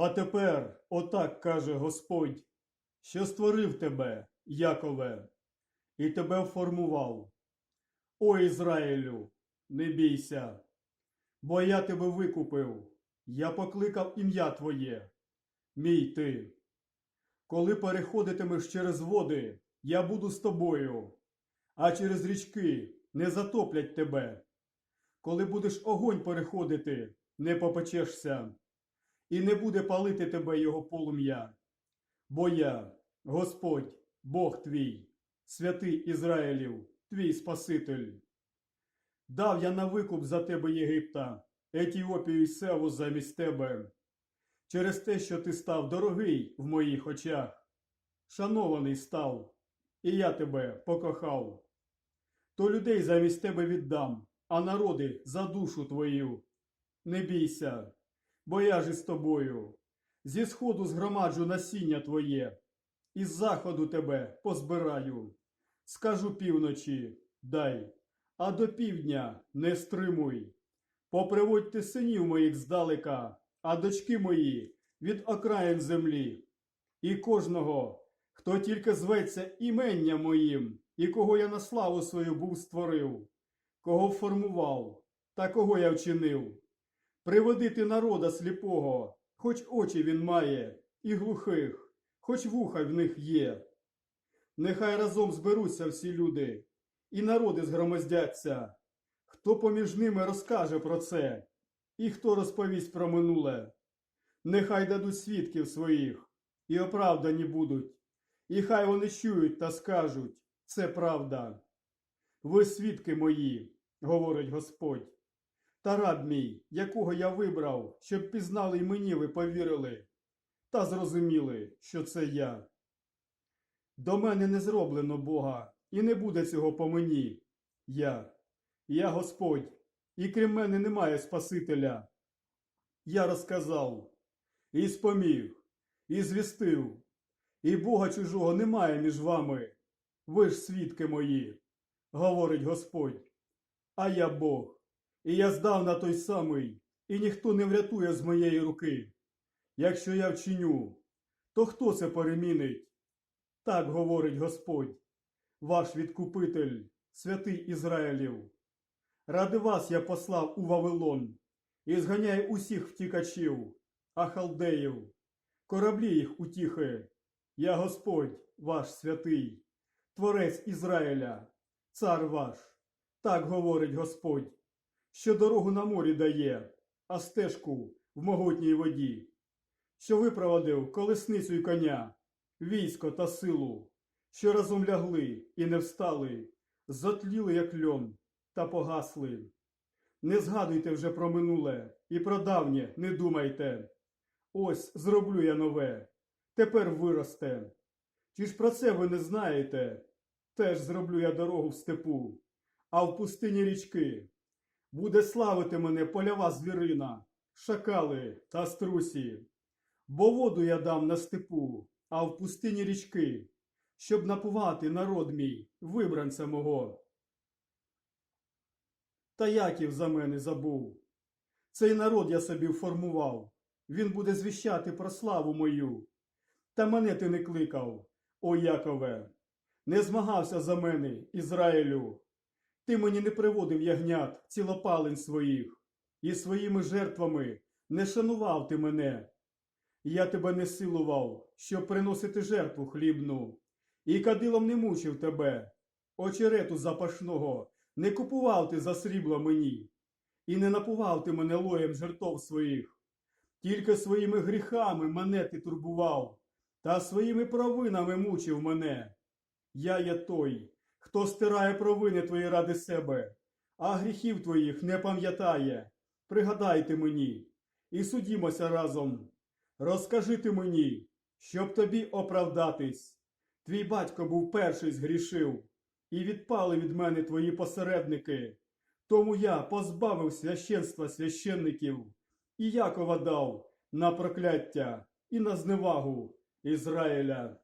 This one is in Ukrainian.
А тепер отак каже Господь, що створив тебе, Якове, і тебе формував. О Ізраїлю, не бійся, бо я тебе викупив, я покликав ім'я Твоє, мій ти. Коли переходитимеш через води, я буду з тобою, а через річки не затоплять тебе. Коли будеш огонь переходити, не попечешся, і не буде палити тебе його полум'я. Бо я, Господь, Бог твій, святий Ізраїлів, твій Спаситель. Дав я на викуп за тебе Єгипта, Етіопію й Севу замість тебе, через те, що ти став дорогий в моїх очах, шанований став, і я тебе покохав. То людей замість тебе віддам, а народи за душу твою. Не бійся, бо я ж із тобою. Зі сходу згромаджу насіння твоє, із заходу тебе позбираю. Скажу півночі, дай, а до півдня не стримуй. Поприводьте синів моїх здалека, а дочки мої від окраїн землі. І кожного, хто тільки зветься іменням моїм, і кого я на славу свою був створив, кого формував, та кого я вчинив. Приводити народа сліпого, хоч очі він має, і глухих, хоч вуха в них є. Нехай разом зберуться всі люди, і народи згромоздяться. Хто поміж ними розкаже про це, і хто розповість про минуле. Нехай дадуть свідків своїх, і оправдані будуть, і хай вони чують та скажуть це правда. Ви свідки мої, говорить Господь, та мій, якого я вибрав, щоб пізнали й мені ви повірили, та зрозуміли, що це я. До мене не зроблено Бога, і не буде цього по мені. Я, я Господь, і крім мене немає Спасителя. Я розказав, і споміг, і звістив, і Бога чужого немає між вами. Ви ж свідки мої, говорить Господь. А я Бог, і я здавна той самий, і ніхто не врятує з моєї руки. Якщо я вчиню, то хто це перемінить? Так говорить Господь, ваш відкупитель, святий Ізраїлів. Ради вас я послав у Вавилон і зганяю усіх втікачів, а халдеїв, кораблі їх утіхи. Я Господь, ваш святий, Творець Ізраїля, цар ваш. Так говорить Господь, що дорогу на морі дає, а стежку в могутній воді, що випровадив колесницю й коня, військо та силу, що разом лягли і не встали, затліли, як льон, та погасли. Не згадуйте вже про минуле і про давнє не думайте. Ось зроблю я нове, тепер виросте. Чи ж про це ви не знаєте? Теж зроблю я дорогу в степу, а в пустині річки. Буде славити мене полява звірина, шакали та струсі. Бо воду я дам на степу, а в пустині річки, щоб напувати народ мій, вибранця мого. Та Яків за мене забув. Цей народ я собі формував, він буде звіщати про славу мою. Та мене ти не кликав, о Якове, не змагався за мене, Ізраїлю. Ти мені не приводив ягнят, цілопалень своїх, і своїми жертвами не шанував ти мене. Я тебе не силував, щоб приносити жертву хлібну, і кадилом не мучив тебе, очерету запашного не купував ти за срібло мені, і не напував ти мене лоєм жертов своїх, тільки своїми гріхами мене ти турбував, та своїми провинами мучив мене. Я є той, хто стирає провини твої ради себе, а гріхів твоїх не пам'ятає. Пригадайте мені, і судімося разом. Розкажи ти мені, щоб тобі оправдатись. Твій батько був перший згрішив, і відпали від мене твої посередники. Тому я позбавив священства священників, і Якова дав на прокляття і на зневагу Ізраїля.